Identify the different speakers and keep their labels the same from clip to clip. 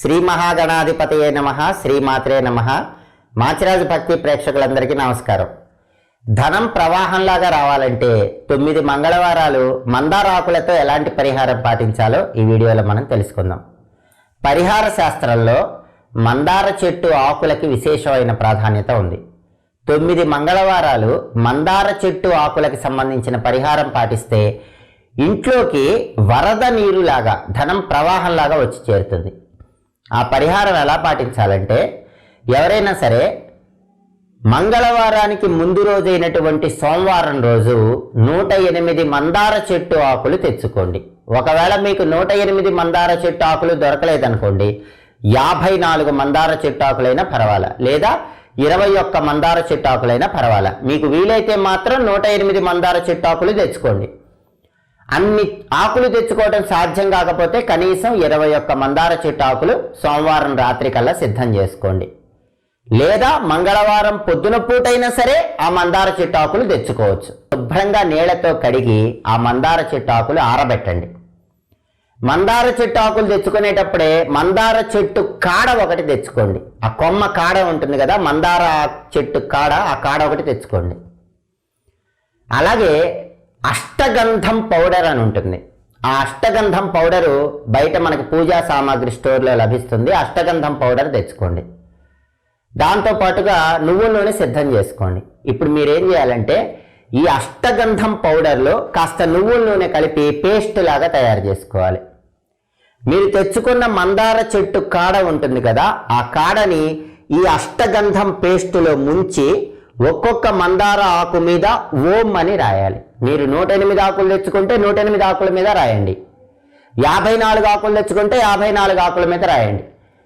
Speaker 1: శ్రీ మహాగణాధిపతయే నమ శ్రీమాత్రే నమ. మాచిరాజు భక్తి ప్రేక్షకులందరికీ నమస్కారం. ధనం ప్రవాహంలాగా రావాలంటే తొమ్మిది మంగళవారాలు మందారాకులతో ఎలాంటి పరిహారం పాటించాలో ఈ వీడియోలో మనం తెలుసుకుందాం. పరిహార శాస్త్రంలో మందార చెట్టు ఆకులకి విశేషమైన ప్రాధాన్యత ఉంది. తొమ్మిది మంగళవారాలు మందార చెట్టు ఆకులకి సంబంధించిన పరిహారం పాటిస్తే ఇంట్లోకి వరద నీరులాగా ధనం ప్రవాహంలాగా వచ్చి చేరుతుంది. ఆ పరిహారం ఎలా పాటించాలంటే ఎవరైనా సరే మంగళవారానికి ముందు రోజైనటువంటి సోమవారం రోజు నూట ఎనిమిది మందార చెట్టు ఆకులు తెచ్చుకోండి. ఒకవేళ మీకు నూట ఎనిమిది మందార చెట్టు ఆకులు దొరకలేదనుకోండి యాభై నాలుగు మందార చెట్టు ఆకులైనా పర్వాలా లేదా ఇరవై ఒక్క మందార చెట్టు ఆకులైనా పర్వాలా. మీకు వీలైతే మాత్రం నూట ఎనిమిది మందార చెట్టు ఆకులు తెచ్చుకోండి. అన్ని ఆకులు తెచ్చుకోవడం సాధ్యం కాకపోతే కనీసం ఇరవై ఒక్క మందార చెట్టు ఆకులు సోమవారం రాత్రి కల్లా సిద్ధం చేసుకోండి. లేదా మంగళవారం పొద్దున పూటైనా సరే ఆ మందార చెట్టు ఆకులు తెచ్చుకోవచ్చు. శుభ్రంగా నీళ్ళతో కడిగి ఆ మందార చెట్టు ఆకులు ఆరబెట్టండి. మందార చెట్టు ఆకులు తెచ్చుకునేటప్పుడే మందార చెట్టు కాడ ఒకటి తెచ్చుకోండి. ఆ కొమ్మ కాడ ఉంటుంది కదా మందార చెట్టు కాడ ఆ కాడ ఒకటి తెచ్చుకోండి. అలాగే అష్టగంధం పౌడర్ అని ఉంటుంది. ఆ అష్టగంధం పౌడరు బయట మనకు పూజా సామాగ్రి స్టోర్లో లభిస్తుంది. అష్టగంధం పౌడర్ తెచ్చుకోండి. దాంతో పాటుగా నువ్వుల నూనె సిద్ధం చేసుకోండి. ఇప్పుడు మీరేం చేయాలంటే ఈ అష్టగంధం పౌడర్లో కాస్త నువ్వుల నూనె కలిపి పేస్ట్ లాగా తయారు చేసుకోవాలి. మీరు తెచ్చుకున్న మందార చెట్టు కాడ ఉంటుంది కదా ఆ కాడని ఈ అష్టగంధం పేస్టులో ముంచి ఒక్కొక్క మందార ఆకు మీద ఓం అని రాయాలి. మీరు నూట ఎనిమిది ఆకులు తెచ్చుకుంటే నూట ఎనిమిది ఆకుల మీద రాయండి. యాభై నాలుగు ఆకులు తెచ్చుకుంటే యాభై నాలుగు ఆకుల మీద రాయండి.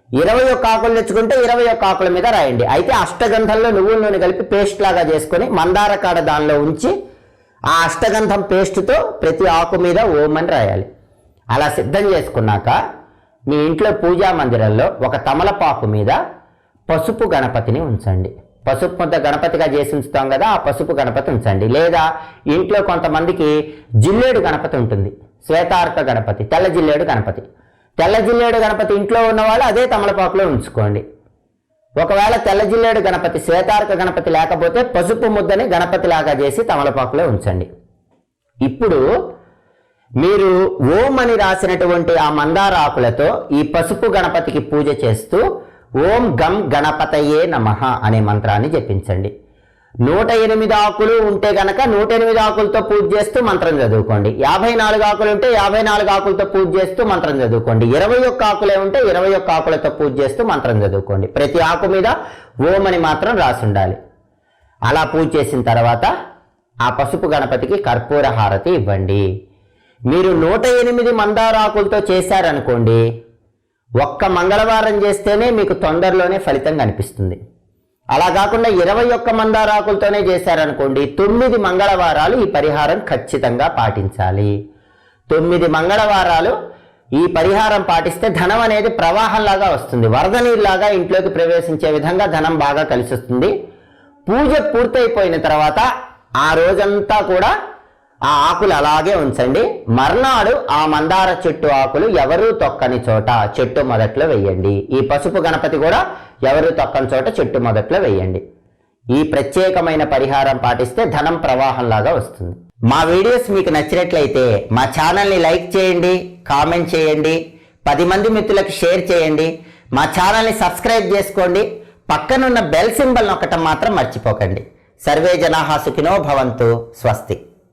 Speaker 1: ఇరవై ఒక్క ఆకులు తెచ్చుకుంటే ఇరవై ఒక్క ఆకుల మీద రాయండి. అయితే అష్టగంధంలో నువ్వుల నూనె కలిపి పేస్ట్ లాగా చేసుకొని మందార కాడ దానిలో ఉంచి ఆ అష్టగంధం పేస్ట్తో ప్రతి ఆకు మీద ఓం అని రాయాలి. అలా సిద్ధం చేసుకున్నాక మీ ఇంట్లో పూజా మందిరంలో ఒక తమలపాకు మీద పసుపు గణపతిని ఉంచండి. పసుపు ముద్ద గణపతిగా చేసి ఉంచుతాం కదా ఆ పసుపు గణపతి ఉంచండి. లేదా ఇంట్లో కొంతమందికి జిల్లేడు గణపతి ఉంటుంది. శ్వేతార్క గణపతి తెల్ల జిల్లేడు గణపతి. తెల్ల జిల్లేడు గణపతి ఇంట్లో ఉన్నవాళ్ళు అదే తమలపాకులో ఉంచుకోండి. ఒకవేళ తెల్ల జిల్లేడు గణపతి శ్వేతార్క గణపతి లేకపోతే పసుపు ముద్దని గణపతిలాగా చేసి తమలపాకులో ఉంచండి. ఇప్పుడు మీరు ఓం అని రాసినటువంటి ఆ మందార ఆకులతో ఈ పసుపు గణపతికి పూజ చేస్తూ ఓం గం గణపతయే నమః అనే మంత్రాన్ని జపించండి. నూట ఎనిమిది ఆకులు ఉంటే గనక నూట ఎనిమిది ఆకులతో పూజ చేస్తూ మంత్రం చదువుకోండి. యాభై నాలుగు ఆకులు ఉంటే యాభై నాలుగు ఆకులతో పూజ చేస్తూ మంత్రం చదువుకోండి. ఇరవై ఒక్క ఆకులే ఉంటే ఇరవై ఒక్క ఆకులతో పూజ చేస్తూ మంత్రం చదువుకోండి. ప్రతి ఆకు మీద ఓం అని మాత్రం రాసి ఉండాలి. అలా పూజ చేసిన తర్వాత ఆ పసుపు గణపతికి కర్పూర హారతి ఇవ్వండి. మీరు నూట ఎనిమిది మందారాకులతో చేశారనుకోండి ఒక్క మంగళవారం చేస్తేనే మీకు తొందరలోనే ఫలితం కనిపిస్తుంది. అలా కాకుండా ఇరవై ఒక్క మందారాకులతోనే చేశారనుకోండి తొమ్మిది మంగళవారాలు ఈ పరిహారం ఖచ్చితంగా పాటించాలి. తొమ్మిది మంగళవారాలు ఈ పరిహారం పాటిస్తే ధనం అనేది ప్రవాహంలాగా వస్తుంది. వరద నీరులాగా ఇంట్లోకి ప్రవేశించే విధంగా ధనం బాగా కలిసి వస్తుంది పూజ పూర్తయిపోయిన తర్వాత ఆ రోజంతా కూడా ఆ ఆకులు అలాగే ఉంచండి. మర్నాడు ఆ మందార చెట్టు ఆకులు ఎవరూ తొక్కని చోట చెట్టు మొదట్లో వెయ్యండి ఈ పసుపు గణపతి కూడా ఎవరూ తొక్కని చోట చెట్టు మొదట్లో వెయ్యండి ఈ ప్రత్యేకమైన పరిహారం పాటిస్తే ధనం ప్రవాహంలాగా వస్తుంది. మా వీడియోస్ మీకు నచ్చినట్లయితే మా ఛానల్ని లైక్ చేయండి కామెంట్ చేయండి పది మంది మిత్రులకు షేర్ చేయండి మా ఛానల్ని సబ్స్క్రైబ్ చేసుకోండి పక్కనున్న బెల్ సింబల్ నొక్కటం మాత్రం మర్చిపోకండి. సర్వే జనాహా సుఖినో భవంతు స్వస్తి.